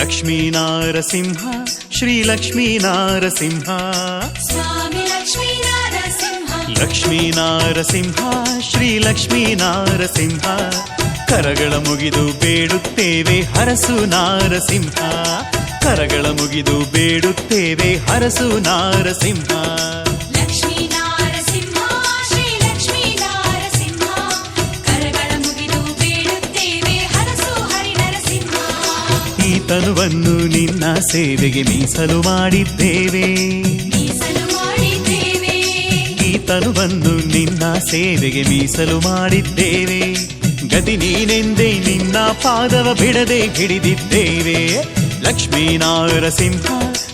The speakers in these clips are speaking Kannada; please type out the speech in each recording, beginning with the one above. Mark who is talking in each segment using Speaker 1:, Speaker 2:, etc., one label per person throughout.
Speaker 1: ಲಕ್ಷ್ಮೀ ನಾರಸಿಂಹ ಶ್ರೀ ಲಕ್ಷ್ಮೀ ನಾರಸಿಂಹ.
Speaker 2: ಸ್ವಾಮಿ ಲಕ್ಷ್ಮೀ ನರಸಿಂಹ.
Speaker 1: ಲಕ್ಷ್ಮೀ ನಾರಸಿಂಹ ಶ್ರೀ ಲಕ್ಷ್ಮೀ ನಾರಸಿಂಹ. ಕರಗಳ ಮುಗಿದು ಬೇಡುತ್ತೇವೆ ಹರಸು ನಾರಸಿಂಹ. ಕರಗಳ ಮುಗಿದು ಬೇಡುತ್ತೇವೆ ಹರಸು ನಾರಸಿಂಹ. ತನುವನ್ನು ನಿನ್ನ ಸೇವೆಗೆ ಮೀಸಲು ಮಾಡಿದ್ದೇವೆ. ಈ ತನುವನ್ನು ನಿನ್ನ ಸೇವೆಗೆ ಮೀಸಲು ಮಾಡಿದ್ದೇವೆ. ಗತಿ ನೀನೆಂದೇ ನಿನ್ನ ಪಾದವ ಬಿಡದೆ ಹಿಡಿದಿದ್ದೇವೆ. ಲಕ್ಷ್ಮೀ ಸಿಂಹ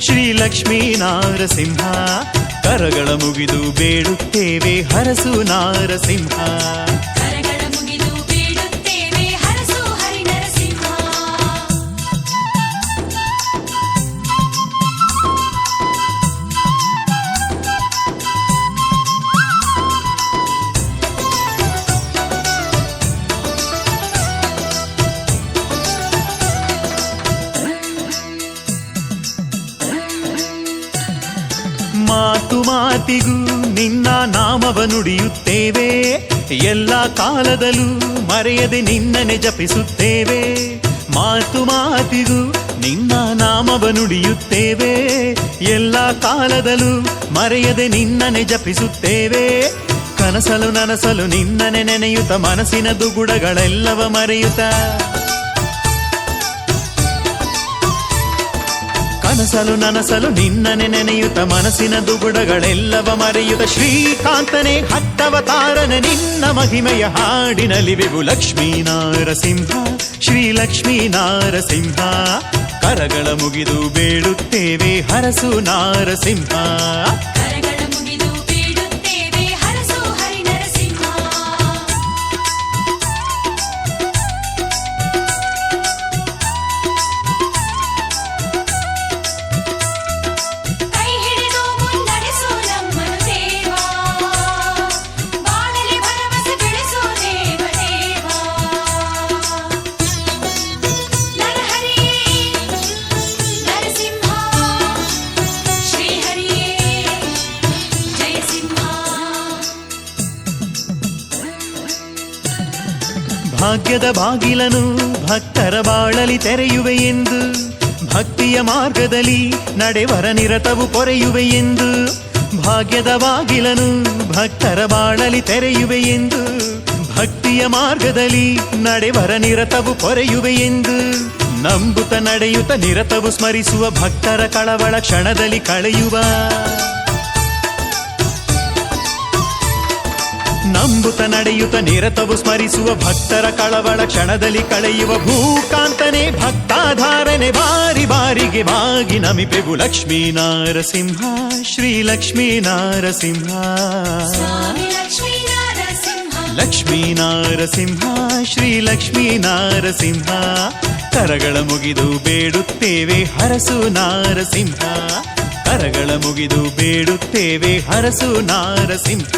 Speaker 1: ಶ್ರೀ ಲಕ್ಷ್ಮೀನಾರ ಸಿಂಹ ಕರಗಳ ಮುಗಿದು ಬೇಡುತ್ತೇವೆ ಹರಸು ನಾರಸಿಂಹ ಮಾತು ಮಾತಿಗೂ ನಿನ್ನ ನಾಮವ ನುಡಿಯುತ್ತೇವೆ ಎಲ್ಲ ಕಾಲದಲ್ಲೂ ಮರೆಯದೆ ನಿನ್ನನೆ ಜಪಿಸುತ್ತೇವೆ. ಮಾತು ಮಾತಿಗೂ ನಿನ್ನ ನಾಮವ ನುಡಿಯುತ್ತೇವೆ ಎಲ್ಲ ಕಾಲದಲ್ಲೂ ಮರೆಯದೆ ನಿನ್ನನೆ ಜಪಿಸುತ್ತೇವೆ. ಕನಸಲು ನನಸಲು ನಿನ್ನನೆ ನೆನೆಯುತ್ತ ಮನಸ್ಸಿನ ದುಗುಡಗಳೆಲ್ಲವ ಮರೆಯುತ್ತ. ಕನಸಲು ನನಸಲು ನಿನ್ನನೆ ನೆನೆಯುತ್ತ ಮನಸ್ಸಿನ ದುಗುಡಗಳೆಲ್ಲವ ಮರೆಯುತ್ತ ಶ್ರೀಕಾಂತನೇ ಹತ್ತವತಾರನ ನಿನ್ನ ಮಹಿಮೆಯ ಹಾಡಿನಲಿವೆವು ಲಕ್ಷ್ಮೀ ನಾರಸಿಂಹ ಶ್ರೀ ಲಕ್ಷ್ಮೀ ನಾರಸಿಂಹ ಕರಗಳ ಮುಗಿದು ಬೇಡುತ್ತೇವೆ ಹರಸು ನಾರಸಿಂಹ. ಭಾಗ್ಯದ ಬಾಗಿಲನು ಭಕ್ತರ ಬಾಳಲಿ ತೆರೆಯುವೆ ಎಂದು, ಭಕ್ತಿಯ ಮಾರ್ಗದಲ್ಲಿ ನಡೆವರ ನಿರತವು ಪೊರೆಯುವೆ ಎಂದು, ಭಾಗ್ಯದ ಬಾಗಿಲನು ಭಕ್ತರ ಬಾಳಲಿ ತೆರೆಯುವೆ ಎಂದು, ಭಕ್ತಿಯ ಮಾರ್ಗದಲ್ಲಿ ನಡೆವರ ನಿರತವು ಪೊರೆಯುವೆ ಎಂದು, ನಂಬುತ್ತ ನಡೆಯುತ್ತ ನಿರತವು ಸ್ಮರಿಸುವ ಭಕ್ತರ ಕಳವಳ ಕ್ಷಣದಲ್ಲಿ ಕಳೆಯುವ ನಂಬುತ್ತ ನಡೆಯುತ್ತ ನಿರತವು ಸ್ಮರಿಸುವ ಭಕ್ತರ ಕಳವಳ ಕ್ಷಣದಲ್ಲಿ ಕಳೆಯುವ ಭೂಕಾಂತನೆ ಭಕ್ತಾಧಾರನೆ ಬಾರಿ ಬಾರಿಗೆ ಬಾಗಿ ನಮಿಪೆವು ಲಕ್ಷ್ಮೀ ನಾರಸಿಂಹ ಶ್ರೀ ಲಕ್ಷ್ಮೀ ನಾರಸಿಂಹ.
Speaker 2: ಲಕ್ಷ್ಮೀ ನಾರಸಿಂಹ
Speaker 1: ಶ್ರೀ ಲಕ್ಷ್ಮೀ ನಾರಸಿಂಹ. ಕರಗಳ ಮುಗಿದು ಬೇಡುತ್ತೇವೆ ಹರಸು ನಾರಸಿಂಹ. ಕರಗಳ ಮುಗಿದು ಬೇಡುತ್ತೇವೆ ಹರಸು ನಾರಸಿಂಹ.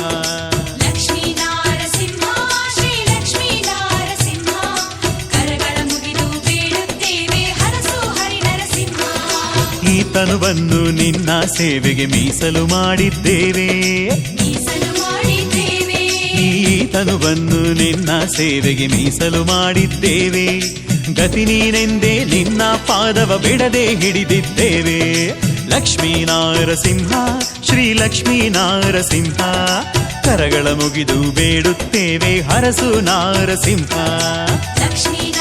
Speaker 1: ತನುವನ್ನು ನಿನ್ನ ಸೇವೆಗೆ ಮೀಸಲು ಮಾಡಿದ್ದೇವೆ. ಈ ತನುವನ್ನು ನಿನ್ನ ಸೇವೆಗೆ ಮೀಸಲು ಮಾಡಿದ್ದೇವೆ. ಗತಿ ನೀನೆಂದೇ ನಿನ್ನ ಪಾದವ ಬಿಡದೆ ಹಿಡಿದಿದ್ದೇವೆ. ಲಕ್ಷ್ಮೀ ನಾರಸಿಂಹ ಶ್ರೀ ಲಕ್ಷ್ಮೀ ನಾರಸಿಂಹ ಕರಗಳ ಮುಗಿದು ಬೇಡುತ್ತೇವೆ ಹರಸು ನಾರಸಿಂಹ.
Speaker 2: ಲಕ್ಷ್ಮೀ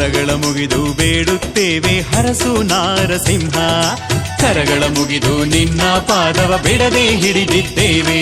Speaker 1: ಕರಗಳ ಮುಗಿದು ಬೇಡುತ್ತೇವೆ ಹರಸು ನಾರಸಿಂಹ. ಕರಗಳ ಮುಗಿದು ನಿನ್ನ ಪಾದವ ಬಿಡದೆ ಹಿಡಿದಿದ್ದೇವೆ.